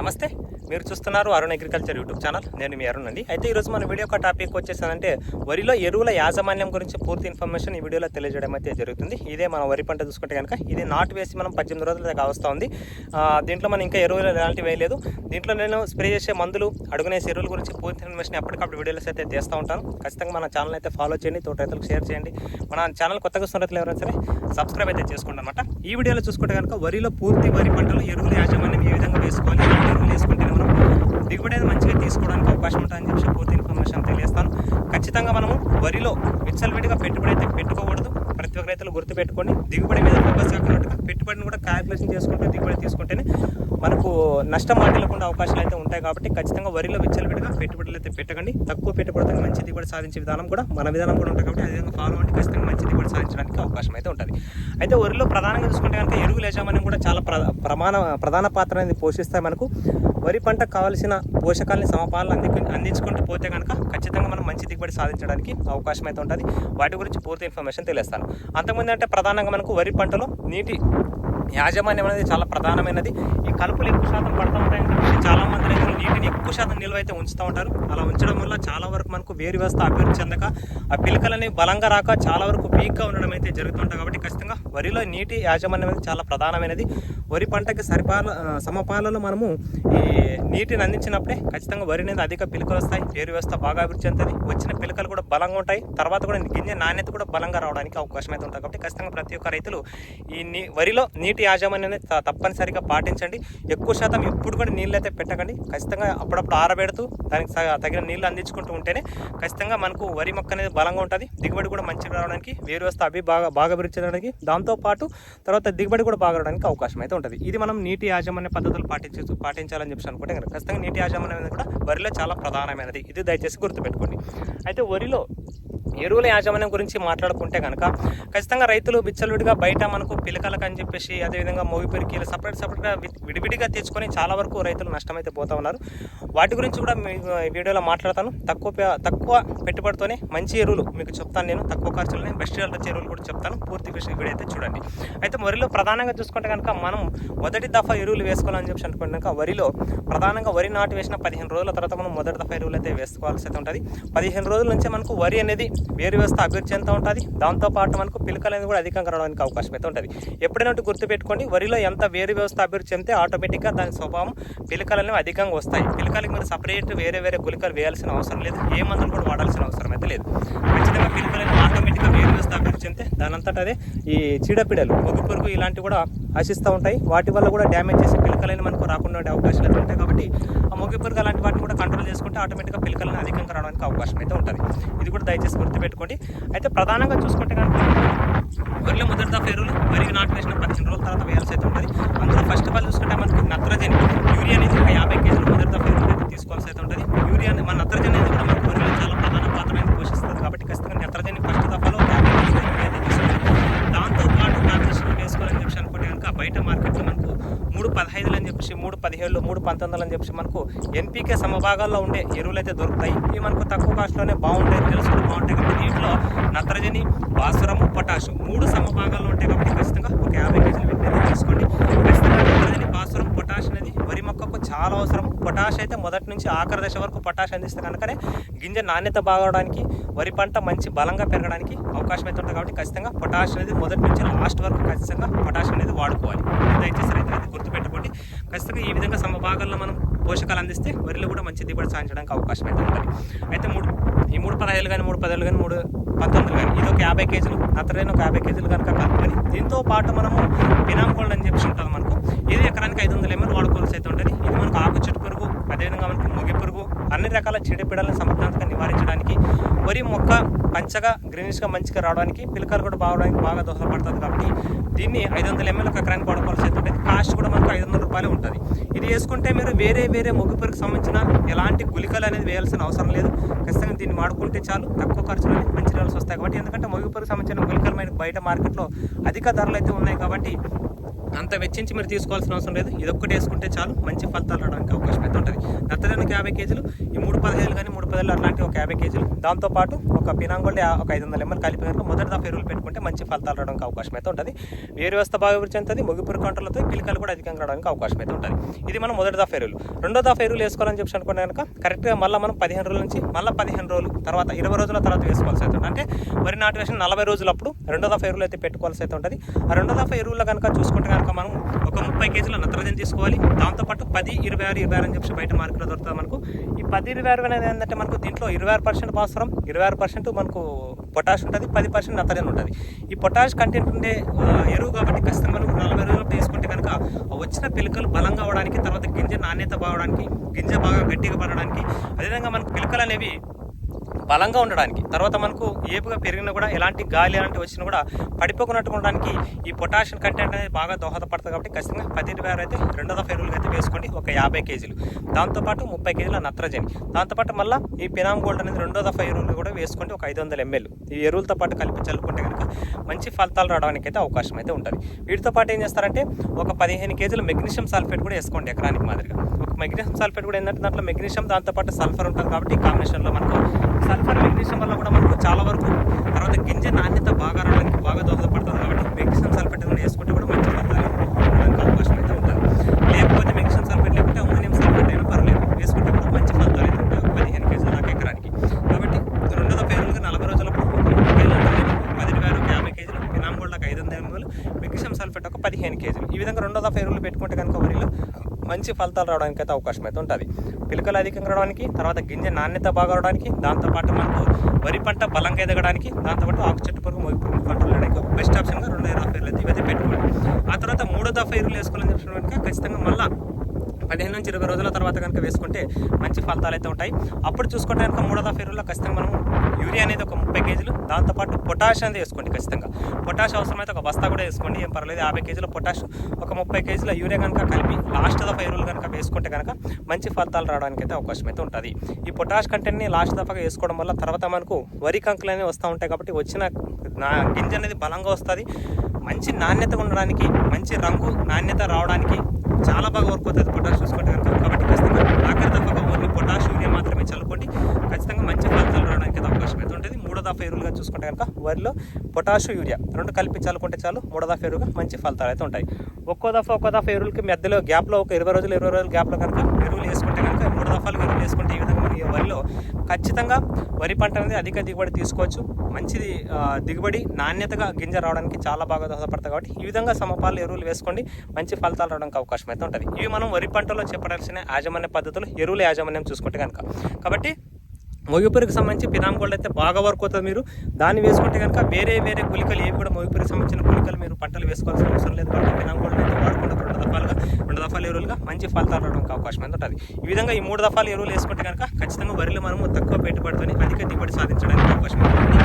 నమస్తే. మీరు చూస్తున్నారు అరుణ్ అగ్రికల్చర్ యూట్యూబ్ ఛానల్. నేను మీ అరుణ్ అండి. అయితే ఈరోజు మన వీడియో యొక్క టాపిక్ వచ్చేసానంటే వరిలో ఎరువుల యాజమాన్యం గురించి పూర్తి ఇన్ఫర్మేషన్ ఈ వీడియోలో తెలియజేయడం అయితే జరుగుతుంది. ఇదే మన వరి పంట చూసుకుంటే కనుక ఇది నాటు వేసి మనం పద్దెనిమిది రోజుల దాకా వస్తూ ఉంది. దీంట్లో మనం ఇంకా ఎరువులు ఎలాంటివి వేయలేదు. దీంట్లో నేను స్ప్రే చేసే మందులు అడుగునేసే ఎరువుల గురించి పూర్తి ఇన్ఫర్మేషన్ ఎప్పటికప్పుడు వీడియోస్ అయితే చేస్తూ ఉంటాను. ఖచ్చితంగా మన ఛానల్ అయితే ఫాలో చేయండి తోట రైతులకు షేర్ చేయండి. మన ఛానల్ కొత్తగా వస్తున్న ఎవరైనా సరే సబ్స్క్రైబ్ అయితే చేసుకోండి అనమాట ఈ వీడియోలో చూసుకుంటే కనుక వరిలో పూర్తి వరి పంటలు ఎరువుల యాజమాన్యం ఏ విధంగా వేసుకోవాలి ఎలాంటి ఎరువులు వేసుకుంటే మనం దిగుబడి అనేది మంచిగా తీసుకోవడానికి అవకాశం ఉంటుందని చెప్పి పూర్తి ఇన్ఫర్మేషన్ తెలియస్తాను ఖచ్చితంగా మనము వరిలో విచ్చలవిడిగా పెట్టుబడి అయితే పెట్టుకోకూడదు. ప్రతి ఒక్క రైతులు గుర్తుపెట్టుకొని దిగుబడి మీద ఫోకస్ కాకుండా పెట్టుబడిని కూడా క్యాల్కులేషన్ చేసుకుంటే దిగుబడి తీసుకుంటేనే మనకు నష్టం వాటిల్లకుండా అవకాశాలు అయితే ఉంటాయి కాబట్టి ఖచ్చితంగా వరిలో విచ్చలవిడిగా పెట్టుబడులు అయితే పెట్టకండి. తక్కువ పెట్టుబడితో మంచి దిగుబడి సాధించే విధానం కూడా మన విధానం కూడా ఉంటుంది కాబట్టి అదేవిధంగా ఫాలో అంటే ఖచ్చితంగా మంచి దిగుబడి సాధించడానికి అవకాశం అయితే ఉంటుంది. అయితే వరిలో ప్రధానంగా చూసుకుంటే కనుక ఎరువులు యజమాన్యం కూడా చాలా ప్రధాన ప్రమాణ ప్రధాన పాత్ర అనేది పోషిస్తాయి మనకు. వరి పంటకు కావాల్సిన పోషకాలని సమపాలను అంది అందించుకుంటూ పోతే కనుక ఖచ్చితంగా మనం మంచి దిగుబడి సాధించడానికి అవకాశం అయితే ఉంటుంది. వాటి గురించి పూర్తి ఇన్ఫర్మేషన్ తెలియస్తాను. అంతకుముందు అంటే ప్రధానంగా మనకు వరి పంటలో నీటి యాజమాన్యం అనేది చాలా ప్రధానమైనది. ఈ కలుపులు ఎక్కువ శాతం పడుతూ ఉంటాయని చెప్పి చాలా మంది రైతులు నీటిని ఎక్కువ శాతం నిల్వ అయితే ఉంచుతూ ఉంటారు. అలా ఉంచడం వల్ల చాలా వరకు మనకు వేరు వ్యవస్థ అభివృద్ధి చెందక ఆ పిలకలని బలంగా రాక చాలా వరకు వీక్గా ఉండడం అయితే జరుగుతుంటాయి. కాబట్టి ఖచ్చితంగా వరిలో నీటి యాజమాన్యం అనేది చాలా ప్రధానమైనది. వరి పంటకి సరిపాల సమపాలలో మనము ఈ నీటిని అందించినప్పుడే ఖచ్చితంగా వరి అనేది అధిక పిలకలు వస్తాయి. వేరు వ్యవస్థ బాగా అభివృద్ధి చెందుతుంది. వచ్చిన పిలకలు కూడా బలంగా ఉంటాయి. తర్వాత కూడా గింజ నాణ్యత కూడా బలంగా రావడానికి అవకాశం అయితే ఉంటుంది. కాబట్టి ఖచ్చితంగా ప్రతి ఒక్క రైతులు ఈ నీ వరిలో నీటి యాజమాన్యం త- తప్పనిసరిగా పాటించండి. ఎక్కువ శాతం ఇప్పుడు కూడా నీళ్ళు అయితే పెట్టకండి. ఖచ్చితంగా అప్పుడప్పుడు ఆరబెడుతూ దానికి తగిన నీళ్ళు అందించుకుంటూ ఉంటేనే ఖచ్చితంగా మనకు వరి మొక్క అనేది బలంగా ఉంటుంది. దిగుబడి కూడా మంచిగా రావడానికి వేరు వ్యవస్థ అవి బాగా బాగా అభివృద్ధి చెందడానికి దాంతో పాటు తర్వాత దిగుబడి కూడా బాగా రావడానికి అవకాశం అయితే ఉంటుంది. ఇది మనం నీటి యాజమాన్య పద్ధతులు పాటించు పాటించాలని చెప్పి అనుకుంటే కనుక ఖచ్చితంగా నీటి యాజమాన్యం అనేది కూడా వరిలో చాలా ప్రధానమైనది. ఇది దయచేసి గుర్తుపెట్టుకోండి. అయితే వరిలో ఎరువుల యాజమాన్యం గురించి మాట్లాడుకుంటే కనుక ఖచ్చితంగా రైతులు విచ్చలవిడిగా బయట మనకు పిలకలకు అని చెప్పేసి అదేవిధంగా మోగిపెరికి ఇలా సపరేట్ సపరేట్గా విడివిడిగా తెచ్చుకొని చాలా వరకు రైతులు నష్టమైతే పోతా ఉన్నారు. వాటి గురించి కూడా మీ వీడియోలో మాట్లాడతాను. తక్కువ పే- తక్కువ పెట్టుబడితోనే మంచి ఎరువులు మీకు చెప్తాను నేను. తక్కువ ఖర్చులనే బెస్ట్ వచ్చే ఎరువులు కూడా చెప్తాను. పూర్తి విషయం వీడియో అయితే చూడండి. అయితే వరిలో ప్రధానంగా చూసుకుంటే కనుక మనం మొదటి దఫా ఎరువులు వేసుకోవాలని చెప్పి అనుకుంటే కనుక వరిలో ప్రధానంగా వరి నాటు వేసిన పదిహేను రోజుల తర్వాత మనం మొదటి దఫా ఎరువులు అయితే వేసుకోవాల్సి అయితే ఉంటుంది. పదిహేను రోజుల నుంచే మనకు వరి అనేది వేరు వ్యవస్థ అభివృద్ధి చెందుతూ ఉంటుంది. దాంతోపాటు మనకు పిలకలు అనేది కూడా అధికంగా రావడానికి అవకాశం అయితే ఉంటుంది. ఎప్పుడైనా గుర్తుపెట్టుకోండి వరిలో ఎంత వేరు వ్యవస్థ అభివృద్ధి చెందితే ఆటోమేటిక్గా దాని స్వభావం పిలకలు అనేవి అధికంగా వస్తాయి. పిలకలకి మీరు సపరేట్ వేరే వేరే గుళికలు వేయాల్సిన అవసరం లేదు. ఏ మందులు కూడా వాడాల్సిన అవసరం అయితే లేదు. ఖచ్చితంగా పిలకలు ఆటోమేటిక్గా వేరు వ్యవస్థ అభివృద్ధి చెందితే దాని అదే ఈ చీడపీడలు పొగ్గు పురుగు ఇలాంటివి కూడా ఆశిస్తూ ఉంటాయి. వాటి వల్ల కూడా డ్యామేజ్ చేసి పిలకలని మనకు రాకుండా ఉండే అవకాశాలు అయితే ఉంటాయి కాబట్టి ఆ మొగ్గు పురుగు అలాంటి వాటిని కూడా కంట్రోల్ చేసుకుంటే ఆటోమేటిక్గా పిలకలను అధికంగా రావడానికి అవకాశం అయితే ఉంటుంది. ఇది కూడా దయచేసి గుర్తుపెట్టుకోండి. అయితే ప్రధానంగా చూసుకుంటే కనుక వరిలో మొదటి దఫా ఎరువులు వరికి నాటు వేసిన పదిహేను రోజుల తర్వాత వేయాల్సి అయితే ఉంటుంది అందులో ఫస్ట్ ఆఫ్ ఆల్ చూసుకుంటే మనకు నత్రజని యూరియా అనేది ఒక యాభై కేజీలు మొదటి దఫా ఎరువులు అయితే తీసుకోవాల్సి అయితే ఉంటుంది యూరియా అనేది- మన నత్రజని అనేది కూడా మనకు వరిలో చాలా ప్రధాన పాత్ర అనేది పోషిస్తుంది కాబట్టి ఖచ్చితంగా నత్రజని ఫస్ట్ దఫాలో ఒక యాభై కేజీలు యూరియా అయితే తీసుకోవాలి దాంతో పాటు కాంపిటీషన్ వేసుకోవాలని చెప్పి అనుకుంటే కనుక బయట మార్కెట్లో మనకు మూడు పదహైదులు అని చెప్పేసి మూడు పదిహేడులు మూడు పంతొమ్మిది అని చెప్పేసి మనకు ఎన్పీకే సమభాగాల్లో ఉండే ఎరువులు అయితే దొరుకుతాయి. ఇవి మనకు తక్కువ కాస్ట్లోనే బాగుంటాయి తెలుసుకుంటే బాగుంటాయి కాబట్టి దీంట్లో నత్రజని భాస్వరము పొటాషు మూడు సమభాగాల్లో ఉంటాయి కాబట్టి ఖచ్చితంగా ఒక యాభై కేజీలు వీటిని అయితే తీసుకోండి ఖచ్చితంగా నత్రజని భాస్వరం పొటాష్ అనేది వరి మొక్కకు చాలా అవసరం పొటాష్ అయితే మొదటి నుంచి ఆఖరి దశ వరకు పొటాష్ అందిస్తే కనుకనే గింజ నాణ్యత బాగవడానికి వరి పంట మంచి బలంగా పెరగడానికి అవకాశం అయితే ఉంటుంది కాబట్టి ఖచ్చితంగా పొటాష్ అనేది మొదటి నుంచి లాస్ట్ వరకు ఖచ్చితంగా పొటాష్ అనేది వాడుకోవాలి. దయచేసి రైతులు అయితే గుర్తుపెట్టుకోండి. ఖచ్చితంగా ఈ విధంగా సమభాగాల్లో మనం పోషకాలు అందిస్తే వరిలో కూడా మంచి దిగుబడి సాధించడానికి అవకాశం అయితే ఉంటుంది. అయితే మూడు ఈ మూడు పదహైదులు కానీ మూడు పదేళ్ళు కానీ మూడు పంతొమ్మిది కానీ ఇది ఒక యాభై కేజీలు నత్రజని ఒక యాభై కేజీలు కనుక కలుపుకొని దీంతో పాటు మనము పినామ్ అని చెప్పి ఉంటుంది మనకు. ఇది ఎకరానికి ఐదు వందల ఎంఎల్ వాడుకోవాల్సి అయితే ఉంటుంది ఇది మనకు ఆకు చెట్టు పురుగు అదేవిధంగా మనకు ముగి పురుగు అన్ని రకాల చీడపీడలను సమర్థవంతంగా నివారించడానికి వరి మొక్క పంచగా గ్రీనిష్గా మంచిగా రావడానికి పిలకలు కూడా బాగడానికి బాగా దోహదపడుతుంది కాబట్టి దీన్ని ఐదు వందల ఎంఎల్ ఒక ఎకరానికి వాడుకోవాల్సి ఉంటుంది. కాస్ట్ కూడా మనకు ఐదు వందల రూపాయలు ఉంటుంది. ఇది వేసుకుంటే మీరు వేరే వేరే మొగ్గు పురుగుకి సంబంధించిన ఎలాంటి గుళికలు అనేది వేయాల్సిన అవసరం లేదు. ఖచ్చితంగా దీన్ని వాడుకుంటే చాలు. తక్కువ ఖర్చులో మంచి రిజల్ట్స్ వస్తాయి కాబట్టి ఎందుకంటే మొగ్గు పురుగుకి సంబంధించిన గుళికలు మనకి బయట మార్కెట్లో అధిక ధరలు అయితే ఉన్నాయి కాబట్టి అంత వెచ్చించి మీరు తీసుకోవాల్సిన అవసరం లేదు. ఇది ఒక్కటి వేసుకుంటే చాలు. మంచి ఫలితాలు రావడానికి అవకాశం అయితే ఉంటుంది. నత్రజనికి యాభై కేజీలు ఈ మూడు పదిహేను కానీ మూడు పదిహేను అలాంటి ఒక యాభై కేజీలు. దాంతోపాటు ఒక పినాంగోల్డ్ ఒక ఐదు వందల ఎంఎల్ కలిపి కనుక మొదటి దఫా ఎరువులు పెట్టుకుంటే మంచి ఫలితాలు రావడానికి అవకాశం అయితే ఉంటుంది. వేరు వ్యవస్థ బాగా అభివృద్ధి చెందుతుంది. ముగిపురు కంట్రోలతో పిలికలు కూడా అధికంగా రావడానికి అవకాశం అయితే ఉంటుంది. ఇది మనం మొదటి దాఫ్ ఎరువులు. రెండో దాఫ్ ఎరువులు వేసుకోవాలని చెప్పి అనుకుంటే కనుక కరెక్ట్గా మళ్ళీ మనం పదిహేను రోజుల నుంచి మళ్ళీ పదిహేను రోజులు తర్వాత ఇరవై రోజుల తర్వాత వేసుకోవాల్సి అవుతుంది అంటే వరి నాటు వేసిన నలభై రోజులప్పుడు రెండో దాఫ్ ఎరువులు అయితే పెట్టుకోవాల్సి అయితే ఉంటుంది. ఆ రెండో దాఫ్ ఎరువులు కనుక చూసుకుంటే కనుక మనం ఒక ముప్పై కేజీల నత్రజని తీసుకోవాలి. దాంతోపాటు పది ఇరవై ఆరు ఇరవై ఆరు అని చెప్పి బయట మార్కెట్లో దొరుకుతుంది మనకు. ఈ పది ఇరవై ఆరు అనేది ఏంటంటే మనకు దీంట్లో ఇరవై ఆరు పర్సెంట్ భాస్వరం ఇరవై ఆరు పర్సెంట్ మనకు పొటాష్ ఉంటుంది పది పర్సెంట్ నత్రజని ఉంటుంది. ఈ పొటాష్ కంటెంట్ ఉండే ఎరువు కాబట్టి ఖచ్చితంగా మనం నలభై రోజులు తీసుకుంటే కనుక వచ్చిన పిలకలు బలంగా అవడానికి తర్వాత గింజ నాణ్యత బాగడానికి గింజ బాగా గట్టిగా పడడానికి అదేవిధంగా మనకు పిలకలు అనేవి బలంగా ఉండడానికి తర్వాత మనకు ఏపుగా పెరిగినా కూడా ఎలాంటి గాలి అలాంటివి వచ్చినా కూడా పడిపోకున్నట్టు ఉండడానికి ఈ పొటాషియం కంటెంట్ అనేది బాగా దోహదపడుతుంది కాబట్టి ఖచ్చితంగా పది ఇరవై అయితే రెండో దఫా ఎరువులు అయితే వేసుకోండి ఒక యాభై కేజీలు. దాంతోపాటు ముప్పై కేజీల నత్రజని. దాంతోపాటు మళ్ళీ ఈ పినామ్ గోల్డ్ అనేది రెండో దఫా ఎరువులు కూడా వేసుకోండి ఒక ఐదు వందల ఎంఎల్. ఈ ఎరువులతో పాటు కలిపి చల్లుకుంటే కనుక మంచి ఫలితాలు రావడానికి అయితే అవకాశం అయితే ఉంటుంది. వీటితో పాటు ఏం చేస్తారంటే ఒక పదిహేను కేజీల మెగ్నీషియం సల్ఫేట్ కూడా వేసుకోండి ఎకరానికి మాదిరిగా. ఒక మెగ్నీషియం సల్ఫేట్ కూడా ఏంటంటే దాంట్లో మెగ్నీషియం దాంతోపాటు సల్ఫర్ ఉంటుంది కాబట్టి ఈ కాంబినేషన్లో మనకు సల్ఫర్ మెగ్నీషియం వల్ల కూడా మనకు చాలా వరకు తర్వాత గింజ నాణ్యత బాగా రావడానికి బాగా దోహదపడుతుంది కాబట్టి మెగ్నీషియం సల్ఫేట్ కూడా వేసుకుంటే కూడా మంచి ఫలితాలు రావడానికి అవకాశం అయితే ఉంటుంది. లేకపోతే మెగ్నీషియం సల్ఫేట్ లేకపోతే అమ్మోనియం సల్ఫేట్ అయినా పర్లేదు వేసుకుంటే కూడా మంచి ఫలితాలు అయితే ఉంటాయి పదిహేను కేజీల దాకా ఎకరానికి. కాబట్టి రెండోదో దఫా ఎరువులుగా నలభై రోజులప్పుడు పది వేలు యాభై కేజీలు పినామ్ ఐదు వందల ఎంఎల్ మెగ్నీషియం సల్ఫేట్ ఒక పదిహేను కేజీలు. ఈ విధంగా రెండో పేరులు పెట్టుకుంటే కనుక వరిలో మంచి ఫలితాలు రావడానికి అయితే అవకాశం అయితే ఉంటుంది. పిలకలు అధికంగా రావడానికి తర్వాత గింజ నాణ్యత బాగా రావడానికి దాంతోపాటు మనకు వరి పంట బలంగా ఎదగడానికి దాంతోపాటు ఆకు చెట్టు పురుగు మొగి పురుగు కంట్రోల్ చేయడానికి ఒక బెస్ట్ ఆప్షన్గా రెండు ఇరవై ఎరువులు అయితే ఇవైతే పెట్టుకోండి. ఆ తర్వాత మూడో దఫా ఎరువులు వేసుకోవాలని చెప్పిన కనుక ఖచ్చితంగా మళ్ళీ పదిహేను నుంచి ఇరవై రోజుల తర్వాత కనుక వేసుకుంటే మంచి ఫలితాలు అయితే ఉంటాయి. అప్పుడు చూసుకుంటే కనుక మూడో దఫా ఎరువుల్లో ఖచ్చితంగా మనం యూరియా అనేది ఒక ముప్పై కేజీలు దాంతోపాటు పొటాష్ అనేది వేసుకోండి ఖచ్చితంగా. పొటాష్ అవసరమైతే ఒక బస్తా కూడా వేసుకోండి ఏం పర్లేదు. యాభై కేజీల పొటాష్ ఒక ముప్పై కేజీల యూరియా కనుక కలిపి లాస్ట్ దఫా ఎరువులు కనుక వేసుకుంటే కనుక మంచి ఫలితాలు రావడానికి అయితే అవకాశం అయితే ఉంటుంది. ఈ పొటాష్ కంటెంట్ని లాస్ట్ దఫాగా వేసుకోవడం వల్ల తర్వాత మనకు వరి కంకులు అనేవి వస్తూ ఉంటాయి కాబట్టి వచ్చిన నా గింజ అనేది బలంగా వస్తుంది. మంచి నాణ్యత ఉండడానికి మంచి రంగు నాణ్యత రావడానికి చాలా బాగా వర్క్ అవుతుంది పొటాష్ చూసుకుంటే కనుక. కాబట్టి ఖచ్చితంగా ఆఖరి దఫాగా ఓన్లీ పొటాష్ యూరియా మాత్రమే చల్లుకోండి. ఖచ్చితంగా మంచి ఫలితాలు రావడానికి అయితే అవకాశం అయితే ఉంటుంది. మూడో దఫా ఎరువులుగా చూసుకుంటే కనుక వరిలో పొటాషు యూరియా రెండు కలిపి చల్లుకుంటే చాలు. మూడో దఫా ఎరువుగా మంచి ఫలితాలు అయితే ఉంటాయి. ఒక్కో దఫా ఒక్కో దఫా ఎరువులకి మధ్యలో గ్యాప్లో ఒక ఇరవై రోజులు ఇరవై రోజుల గ్యాప్లో కనుక ఎరువులు వేసుకుంటే కనుక మూడు దఫాలు ఎరువులు వేసుకుంటే ఈ విధంగా మరి వరిలో ఖచ్చితంగా వరి పంట అనేది అధిక దిగుబడి తీసుకోవచ్చు. మంచిది దిగుబడి నాణ్యతగా గింజ రావడానికి చాలా బాగా దోహదపడతాయి కాబట్టి ఈ విధంగా సమపాలు ఎరువులు వేసుకోండి. మంచి ఫలితాలు రావడానికి అవకాశం అయితే ఉంటుంది. ఇవి మనం వరి పంటలో చెప్పడాల్సిన యాజమాన్య పద్ధతులు ఎరువుల యాజమాన్యం చూసుకుంటే కనుక. కాబట్టి మొగిపురికి సంబంధించి పినామ్ గోల్డ్ అయితే బాగా వర్క్ అవుతుంది మీరు. దాన్ని వేసుకుంటే కనుక వేరే వేరే గుళికలు ఏవి కూడా మొగిపురికి సంబంధించిన గుళికలు మీరు పంటలు వేసుకోవాల్సిన అవసరం లేదు కాబట్టి పినామ్ గోల్డ్ అయితే వాడకుండా రెండు దఫాలుగా రెండు దఫాలు ఎరువులుగా మంచి ఫలితాలు రావడానికి అవకాశం అయితే ఉంటుంది. ఈ విధంగా ఈ మూడు దఫాలు ఎరువులు వేసుకుంటే కనుక ఖచ్చితంగా వరిలో మనము తక్కువ పెట్టుబడితోని అధిక దిగుబడి సాధించడానికి అవకాశం ఉంటుంది.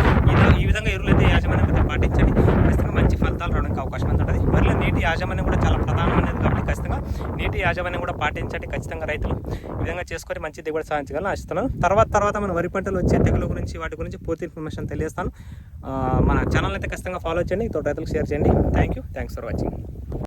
ఈ విధంగా ఎరువులు అయితే యాజమాన్యం అయితే పాటించండి. ఖచ్చితంగా మంచి ఫలితాలు రావడానికి అవకాశం ఉంటుంది. వరిలో నీటి యాజమాన్యం కూడా చాలా ప్రధానమైనది కాబట్టి ఖచ్చితంగా నీటి యాజమాన్యం కూడా పాటించండి. ఖచ్చితంగా రైతులు ఈ విధంగా చేసుకొని మంచి దిగుబడి సాధించగలను ఆశిస్తున్నాను. తర్వాత తర్వాత మన వరి పంటలు వచ్చే తెగుల గురించి వాటి గురించి పూర్తి ఇన్ఫర్మేషన్ తెలియజేస్తాను. మన ఛానల్ అయితే ఖచ్చితంగా ఫాలో చేయండి. తోట రైతులకు షేర్ చేయండి. Thank you thanks for watching